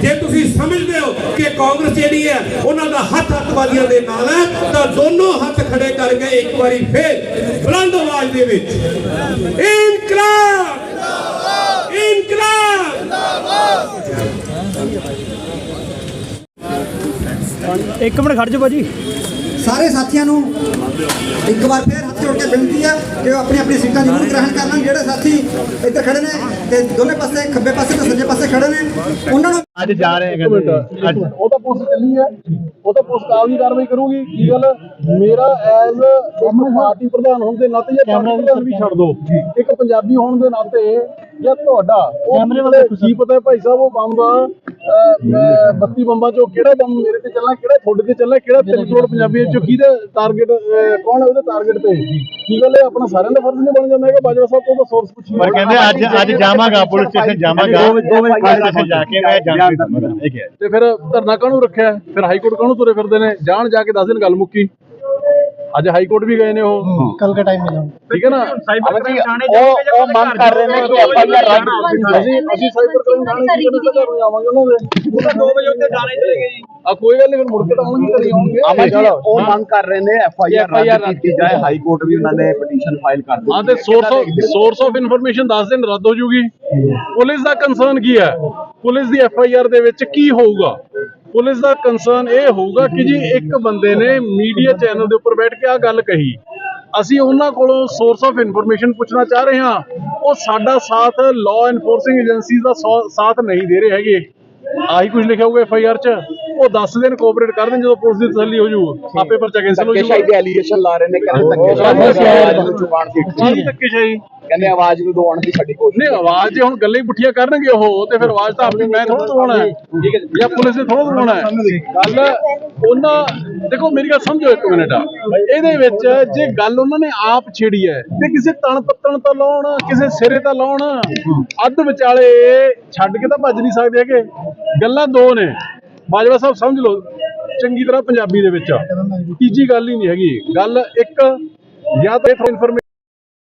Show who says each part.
Speaker 1: ਜੇ ਤੁਸੀਂ ਸਮਝਦੇ ਹੋ ਕਿ ਕਾਂਗਰਸ ਜਿਹੜੀ ਹੈ ਉਹਨਾਂ ਦਾ ਹੱਥ ਅੱਤਵਾਦੀਆਂ ਦੇ ਨਾਲ ਹੈ ਤਾਂ ਦੋਨੋਂ ਹੱਥ ਖੜੇ ਕਰਕੇ ਇੱਕ ਵਾਰੀ ਫੇਰ ਬੁਲੰਦ ਆਵਾਜ਼ ਦੇ ਵਿੱਚ ਇਨਕਲਾਬ! ਇਨਕਲਾਬ!
Speaker 2: ਇੱਕ ਮਿੰਟ ਖੜ ਜਾ ਭਾਜੀ।
Speaker 3: ਸਾਰੇ ਸਾਥੀਆਂ ਨੂੰ ਇੱਕ ਵਾਰ ਫੇਰ ਹੱਥ ਜੋੜ ਕੇ ਬੇਨਤੀ ਹੈ ਕਿ ਉਹ ਆਪਣੀ ਆਪਣੀ ਸੀਟਾਂ ਜ਼ਰੂਰ ਗ੍ਰਹਿਣ ਕਰ ਲੈਣ ਜਿਹੜੇ ਸਾਥੀ ਇੱਧਰ ਖੜੇ ਨੇ ਤੇ ਦੋਨੇ ਪਾਸੇ ਖੱਬੇ ਪਾਸੇ ਤੇ ਸੱਜੇ ਪਾਸੇ ਖੜੇ ਨੇ ਉਹਨਾਂ ਨੂੰ
Speaker 2: ਅੱਜ ਜਾ ਰਹੇ
Speaker 4: ਮਿੰਟ ਇੱਕ ਮਿੰਟ। ਉਹ ਤਾਂ ਪੁਲਿਸ ਚੱਲੀ ਹੈ। ਉਹ ਤਾਂ ਪੁਲਿਸ ਦੀ ਕਾਰਵਾਈ ਕਰੂਗੀ। ਕੀ ਗੱਲ? ਮੇਰਾ ਐਜ਼ ਇੱਕ ਪਾਰਟੀ ਪ੍ਰਧਾਨ ਹੋਣ ਦੇ ਨਾਤੇ ਜਾਂ ਪਾਰਟੀ ਪ੍ਰਧਾਨ ਵੀ ਛੱਡ ਦੋ। ਇੱਕ ਪੰਜਾਬੀ ਹੋਣ ਦੇ ਨਾਤੇ ਜਾਂ ਤੁਹਾਡਾ
Speaker 2: ਕੈਮਰੇ ਵੱਲ
Speaker 4: ਕੀ ਪਤਾ ਹੈ ਭਾਈ ਸਾਹਿਬ ਉਹ ਬੰਬ 32 ਬੰਬਾਂ ਚੋਂ ਕਿਹੜਾ ਬੰਬ ਮੇਰੇ ਤੇ ਚੱਲਣਾ ਕਿਹੜਾ ਤੁਹਾਡੇ ਤੇ ਚੱਲਣਾ ਕਿਹੜਾ 3 ਕਰੋੜ ਪੰਜਾਬੀਆਂ ਚੋਂ ਕਿਹਦੇ ਟਾਰਗੇਟ ਕੌਣ ਹੈ ਉਹਦੇ ਟਾਰਗੇਟ ਤੇ? ਕੀ ਗੱਲ ਹੈ? ਆਪਣਾ ਸਾਰਿਆਂ ਦਾ ਫਰਜ਼ ਨਹੀਂ ਬਣ ਜਾਂਦਾ ਹੈਗਾ ਬਾਜਵਾ ਸਾਹਿਬ ਤੋਂ ਸੋਰਸ ਪੁੱਛੀ
Speaker 2: ਪਰ ਕਹਿੰਦੇ ਅੱਜ ਅੱਜ ਜਾਵਾਂਗਾ ਪੁਲਿਸ ਸਟੇਸ਼ਨ ਜਾਵਾਂਗਾ। ਪੁਲਿਸ ਸਟੇਸ਼ਨ ਜਾ ਕੇ ਮੈਂ ਇਹ ਕਿਹਾ
Speaker 4: ਤੇ ਫਿਰ ਧਰਨਾ ਕਾਹਨੂੰ ਰੱਖਿਆ? ਫਿਰ ਹਾਈ ਕੋਰਟ ਕਾਹਨੂੰ ਤੁਰੇ ਫਿਰਦੇ ਨੇ? ਜਾਣ ਜਾ ਕੇ ਦੱਸ ਦਿਨ ਗੱਲ ਮੁੱਕੀ। ਅੱਜ ਹਾਈ ਕੋਰਟ ਵੀ ਗਏ ਨੇ ਉਹ।
Speaker 2: ਕੱਲ ਦਾ ਟਾਈਮ ਮਿਲਾਂ
Speaker 4: ਠੀਕ ਹੈ ਨਾ?
Speaker 2: ਉਹ ਉਹ ਮੰਗ ਕਰ ਰਹੇ ਨੇ ਕਿ ਆਪਾਂ ਇਹ ਰੱਦ
Speaker 4: ਅਸੀਂ ਅਸੀਂ ਸਾਈਬਰ ਕ੍ਰਾਈਮ ਥਾਣੇ ਚ ਕਿਹੜੇ ਘਰ ਨੂੰ ਜਾਵਾਂਗੇ ਉਹਨਾਂ ਦੇ? ਉਹ ਤਾਂ 2 ਵਜੇ ਉੱਤੇ ਥਾਣੇ ਚਲੇ ਗਏ ਜੀ। ਆ ਕੋਈ ਗੱਲ ਨਹੀਂ ਫਿਰ ਮੁੜ ਕੇ ਤਾਂ ਆਉਣਗੇ ਘਰੇ ਆਉਣਗੇ।
Speaker 5: ਉਹ ਮੰਗ ਕਰ ਰਹੇ ਨੇ ਐਫ ਆਈ ਆਰ ਰੱਦ ਕੀਤੀ ਜਾਏ ਹਾਈ ਕੋਰਟ ਵੀ ਉਹਨਾਂ ਨੇ ਪਟੀਸ਼ਨ ਫਾਈਲ ਕਰ ਦਿੱਤੀ
Speaker 4: ਹਾਂ ਤੇ source of source of information ਦੱਸ ਦਿਨ ਰੱਦ ਹੋ ਜੂਗੀ। ਪੁਲਿਸ ਦਾ ਕੰਸਰਨ ਕੀ ਹੈ? ਪੁਲਿਸ ਦੀ ਐਫ ਆਈ ਆਰ ਦੇ ਵਿੱਚ ਕੀ ਹੋਊਗਾ? ਪੁਲਿਸ ਦਾ ਕੰਸਰਨ ਇਹ ਹੋਊਗਾ ਕਿ ਜੀ ਇੱਕ ਬੰਦੇ ਨੇ ਮੀਡੀਆ ਚੈਨਲ ਦੇ ਉੱਪਰ ਬੈਠ ਕੇ ਆ ਗੱਲ ਕਹੀ। ਅਸੀਂ ਉਹਨਾਂ ਕੋਲੋਂ ਸੋਰਸ ਆਫ ਇਨਫੋਰਮੇਸ਼ਨ ਪੁੱਛਣਾ ਚਾਹ ਰਹੇ ਹਾਂ। ਉਹ ਸਾਡਾ ਸਾਥ ਲਾਅ ਐਨਫੋਰਸਿੰਗ ਏਜੰਸੀਜ਼ ਦਾ ਸਾਥ ਨਹੀਂ ਦੇ ਰਹੇ ਹੈਗੇ। ਆਹੀ ਕੁਝ ਲਿਖਿਆ ਹੋਊਗਾ ਐਫ ਆਈ ਆਰ ਚ। ਉਹ 10 ਦਿਨ ਕੋਆਪਰੇਟ ਕਰ ਦੇਣ ਜਦੋਂ ਪੁਲਿਸ ਦੀ ਤਸੱਲੀ ਹੋ ਜੂ। ਆਪੇ ਪਰਚਾ ਕੈਂਸਲ ਹੋ
Speaker 5: ਧੱਕੇਸ਼ਾਹੀ
Speaker 4: ਜੂਗਾ।
Speaker 5: ਦੇ ਐਲੀਗੇਸ਼ਨ ਲਾ ਰਹੇ ਨੇ ਕਹਿੰਦੇ
Speaker 4: ਧੱਕੇਸ਼ਾਹੀ ਧੱਕੇਸ਼ਾਹੀ।
Speaker 5: ਕਹਿੰਦੇ ਆਵਾਜ਼ ਨੂੰ ਦਬਾਉਣ ਦੀ ਸਾਡੀ ਕੋਸ਼ਿਸ਼
Speaker 4: ਨਹੀਂ ਆਵਾਜ਼ ਜੇ ਹੁਣ ਗੱਲਾਂ ਹੀ ਪੁੱਠੀਆਂ ਕਰਨਗੇ ਉਹ ਤੇ ਫਿਰ ਆਵਾਜ਼ ਤਾਂ ਆਪਣੀ ਮੈਂ ਥੋੜਾ ਦਵਾਉਣਾ ਹੈ। ਠੀਕ ਹੈ ਜਾਂ। ਪੁਲਿਸ ਨੇ ਥੋੜਾ ਦਵਾਉਣਾ ਹੈ। ਗੱਲ ਉਹਨਾਂ ਦੇਖੋ ਮੇਰੀ ਗੱਲ ਸਮਝੋ ਇੱਕ ਮਿੰਟ। ਆ ਇਹਦੇ ਵਿੱਚ ਜੇ ਗੱਲ ਉਹਨਾਂ ਨੇ ਆਪ ਛੇੜੀ ਹੈ ਤੇ ਕਿਸੇ ਤਣ ਪੱਤਣ ਤੋਂ ਲਾਉਣ ਕਿਸੇ ਸਿਰੇ ਤੋਂ ਲਾਉਣ ਅੱਧ ਵਿਚਾਲੇ ਛੱਡ ਕੇ ਤਾਂ ਭੱਜ ਨਹੀਂ ਸਕਦੇ ਹੈਗੇ। ਗੱਲਾਂ ਦੋ ਨੇ। ਬਾਜਵਾ ਸਾਹਿਬ ਸਮਝ ਲਓ ਚੰਗੀ ਤਰ੍ਹਾਂ ਪੰਜਾਬੀ ਦੇ ਵਿੱਚ। ਤੀਜੀ ਗੱਲ ਹੀ ਨਹੀਂ ਹੈਗੀ। ਗੱਲ ਇੱਕ ਜਾਂ ਤਾਂ ਇਨਫੋਰਮੇਸ਼ਨ